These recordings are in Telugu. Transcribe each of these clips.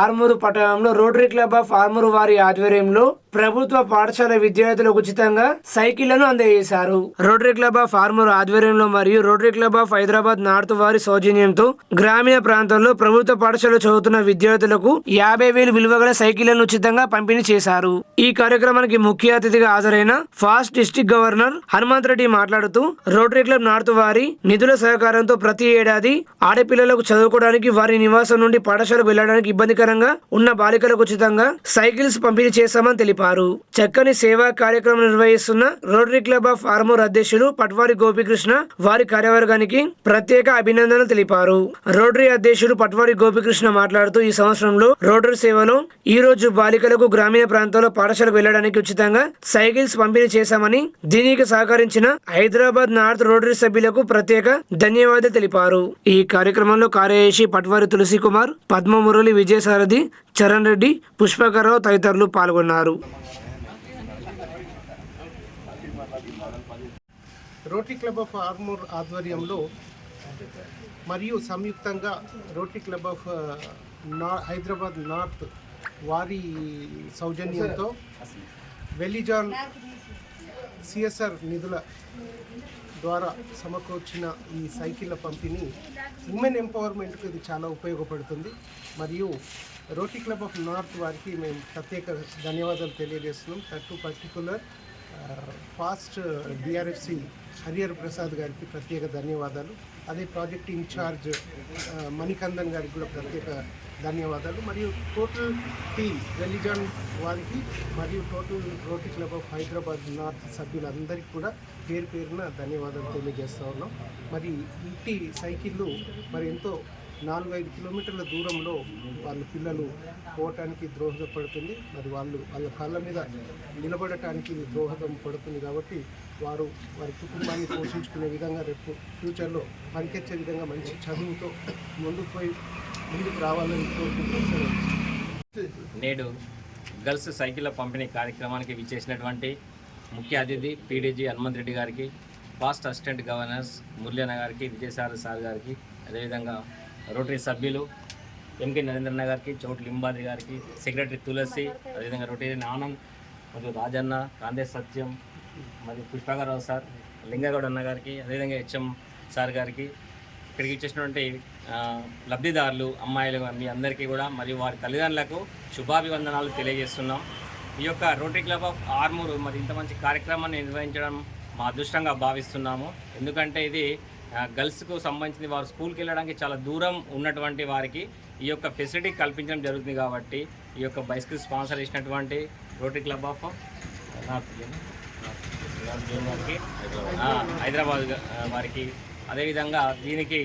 ఆర్మూరు పట్టణంలో రోటరీ క్లబ్ ఆఫ్ ఆర్మూరు వారి ఆధ్వర్యంలో ప్రభుత్వ పాఠశాల విద్యార్థులకు ఉచితంగా సైకిళ్ళను అందజేశారు. రోటరీ క్లబ్ ఆఫ్ ఆర్మూరు ఆధ్వర్యంలో మరియు rotary club of Hyderabad north వారి సౌజన్యంతో గ్రామీణ ప్రాంతాల్లో ప్రభుత్వ పాఠశాల చదువుతున్న విద్యార్థులకు యాభై వేలు విలువ గల సైకిళ్ళను ఉచితంగా పంపిణీ చేశారు. ఈ కార్యక్రమానికి ముఖ్య అతిథిగా హాజరైన past district governor Hanumanth Reddy మాట్లాడుతూ రోటరీ క్లబ్ నార్త్ వారి నిధుల సహకారంతో ప్రతి ఏడాది ఆడపిల్లలకు చదువుకోవడానికి వారి నివాసం నుండి పాఠశాలకు వెళ్ళడానికి ఇబ్బందికరంగా ఉన్న బాలికలకు ఉచితంగా సైకిల్స్ పంపిణీ చేశామని తెలిపారు. చక్కని సేవా కార్యక్రమం నిర్వహిస్తున్న రోటరీ క్లబ్ ఆఫ్ ఆర్మూర్ అధ్యక్షులు పట్వారి గోపికృష్ణ వారి కార్యవర్గానికి ప్రత్యేక అభినందనలు తెలిపారు. రోటరీ అధ్యక్షుడు పట్వారి గోపికృష్ణ మాట్లాడుతూ ఈ సంవత్సరంలో రోటరీ సేవలో ఈ రోజు బాలికలకు గ్రామీణ ప్రాంతాల్లో పాఠశాలకు వెళ్ళడానికి ఉచితంగా సైకిల్స్ పంపిణీ చేశామని దీనికి సహకరించిన హైదరాబాద్ నార్త్ రోటరీ సభ్యులకు ప్రత్యేక ధన్యవాదాలు తెలిపారు. ఈ కార్యక్రమంలో కార్యదర్శి పట్వారి తులసి కుమార్ పద్మమురళి విజయసారథి చరణ్ రెడ్డి పుష్పకరావు తదితరులు పాల్గొన్నారు. రోటరీ క్లబ్ ఆఫ్ ఆర్మూర్ ఆధ్వర్యంలో మరియు సంయుక్తంగా రోటరీ క్లబ్ ఆఫ్ నా హైదరాబాద్ నార్త్ వారి సౌజన్యంతో వెల్లిజాన్ సిఎస్ఆర్ నిధుల ద్వారా సమకూర్చిన ఈ సైకిళ్ళ పంపిణీ ఉమెన్ ఎంపవర్మెంట్కి ఇది చాలా ఉపయోగపడుతుంది. మరియు రోటీ క్లబ్ ఆఫ్ నార్త్ వారికి మేము ప్రత్యేక ధన్యవాదాలు తెలియజేస్తున్నాం. తట్టు particular past DRFC Harihar Prasad గారికి ప్రత్యేక ధన్యవాదాలు. అదే ప్రాజెక్ట్ ఇన్ఛార్జ్ uh, మణికందన్ గారికి కూడా ప్రత్యేక ధన్యవాదాలు. మరియు టోటల్ టీమ్ వెల్లిజాన్ వారికి మరియు total rotary club of Hyderabad north సభ్యులందరికీ కూడా పేరు పేరున ధన్యవాదాలు తెలియజేస్తూ ఉన్నాం. మరి ఇంటి సైకిళ్ళు మరి ఎంతో నాలుగు ఐదు కిలోమీటర్ల దూరంలో వాళ్ళ పిల్లలు పోవటానికి దోహదపడుతుంది మరి వాళ్ళు వాళ్ళ కాళ్ళ మీద నిలబడటానికి ద్రోహదం పడుతుంది కాబట్టి వారు వారి కుటుంబాన్ని పోషించుకునే విధంగా రేపు ఫ్యూచర్లో పనికొచ్చే విధంగా మంచి చదువుతో ముందుకు పోయి ముందుకు రావాలని నేడు గర్ల్స్ సైకిళ్ళ పంపిణీ కార్యక్రమానికి విచ్చేసినటువంటి ముఖ్య అతిథి పీడీజీ హనుమంత్ రెడ్డి గారికి ఫాస్ట్ అసిస్టెంట్ గవర్నర్స్ మురళీన గారికి విజయసాగర్ సార్ గారికి అదేవిధంగా రోటరీ సభ్యులు ఎంకే నరేంద్రన్న గారికి చౌటి లింబాద్రి గారికి సెక్రటరీ తులసి అదేవిధంగా రోటరీ ఆనంద్ మరియు రాజన్న కాందే సత్యం మరియు పుష్పగారావు సార్ లింగగౌడ్ అన్న గారికి అదేవిధంగా హెచ్ఎం సార్ గారికి ఇక్కడికి ఇచ్చేసినటువంటి లబ్ధిదారులు అమ్మాయిలు మీ అందరికీ కూడా మరియు వారి తల్లిదండ్రులకు శుభాభివందనాలు తెలియజేస్తున్నాం. ఈ యొక్క రోటరీ క్లబ్ ఆఫ్ ఆర్మూరు మరి ఇంత మంచి కార్యక్రమాన్ని నిర్వహించడం మా అదృష్టంగా భావిస్తున్నాము. ఎందుకంటే ఇది గర్ల్స్కు సంబంధించింది వారు స్కూల్కి వెళ్ళడానికి చాలా దూరం ఉన్నటువంటి వారికి ఈ యొక్క ఫెసిలిటీ కల్పించడం జరుగుతుంది కాబట్టి ఈ యొక్క బైస్కిల్ స్పాన్సర్ చేసినటువంటి rotary club of north zone వారికి హైదరాబాద్ వారికి అదేవిధంగా దీనికి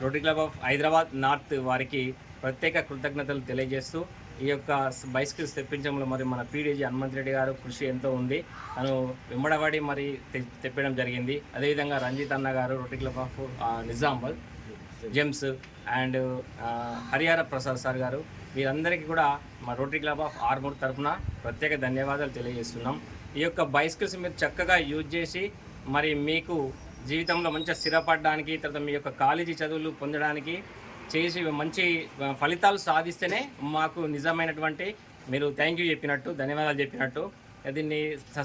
rotary club of Hyderabad north వారికి ప్రత్యేక కృతజ్ఞతలు తెలియజేస్తూ ఈ యొక్క బైసికల్స్ తెప్పించడంలో మరి మన పీడీజీ హనుమంత్ రెడ్డి గారు కృషి ఎంతో ఉంది. తను వెంబడబడి మరి తె- తెప్పడం జరిగింది. అదేవిధంగా రంజిత్ అన్న గారు రోటరీ క్లబ్ ఆఫ్ ఆ, Nizamabad gems and Harihara Prasad sir గారు. వీరందరికీ కూడా మా రోటరీ క్లబ్ ఆఫ్ ఆర్మూర్ తరఫున ప్రత్యేక ధన్యవాదాలు తెలియజేస్తున్నాం. ఈ యొక్క బైసికల్స్ మీరు చక్కగా యూజ్ చేసి మరి మీకు జీవితంలో మంచిగా స్థిరపడడానికి తర్వాత మీ యొక్క కాలేజీ చదువులు పొందడానికి చేసి మంచి ఫలితాలు సాధిస్తేనే మాకు నిజమైనటువంటి మీరు థ్యాంక్ యూ చెప్పినట్టు ధన్యవాదాలు చెప్పినట్టు. దీన్ని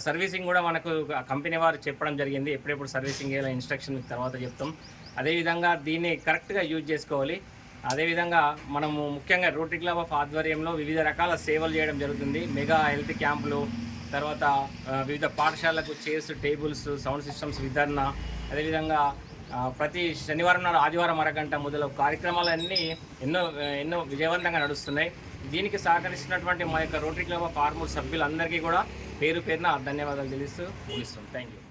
సర్వీసింగ్ కూడా మనకు కంపెనీ వారు చెప్పడం జరిగింది. ఎప్పుడెప్పుడు సర్వీసింగ్ చేయాలి ఇన్స్ట్రక్షన్ తర్వాత చెప్తాం. అదేవిధంగా దీన్ని కరెక్ట్గా యూజ్ చేసుకోవాలి. అదేవిధంగా మనము ముఖ్యంగా రోటరీ క్లబ్ ఆఫ్ ఆధ్వర్యంలో వివిధ రకాల సేవలు చేయడం జరుగుతుంది. మెగా హెల్త్ క్యాంపులు తర్వాత వివిధ పాఠశాలకు చైర్స్ టేబుల్స్ సౌండ్ సిస్టమ్స్ వితరణ అదేవిధంగా ప్రతి శనివారం నాడు ఆదివారం అరగంట మొదలగు కార్యక్రమాలన్నీ ఎన్నో ఎన్నో విజయవంతంగా నడుస్తున్నాయి. దీనికి సహకరిస్తున్నటువంటి మా యొక్క రోటరీ క్లబ్ ఆఫ్ ఆర్మూర్ సభ్యులందరికీ కూడా పేరు పేరున ధన్యవాదాలు తెలుస్తూ ముగిస్తుంది థ్యాంక్ యూ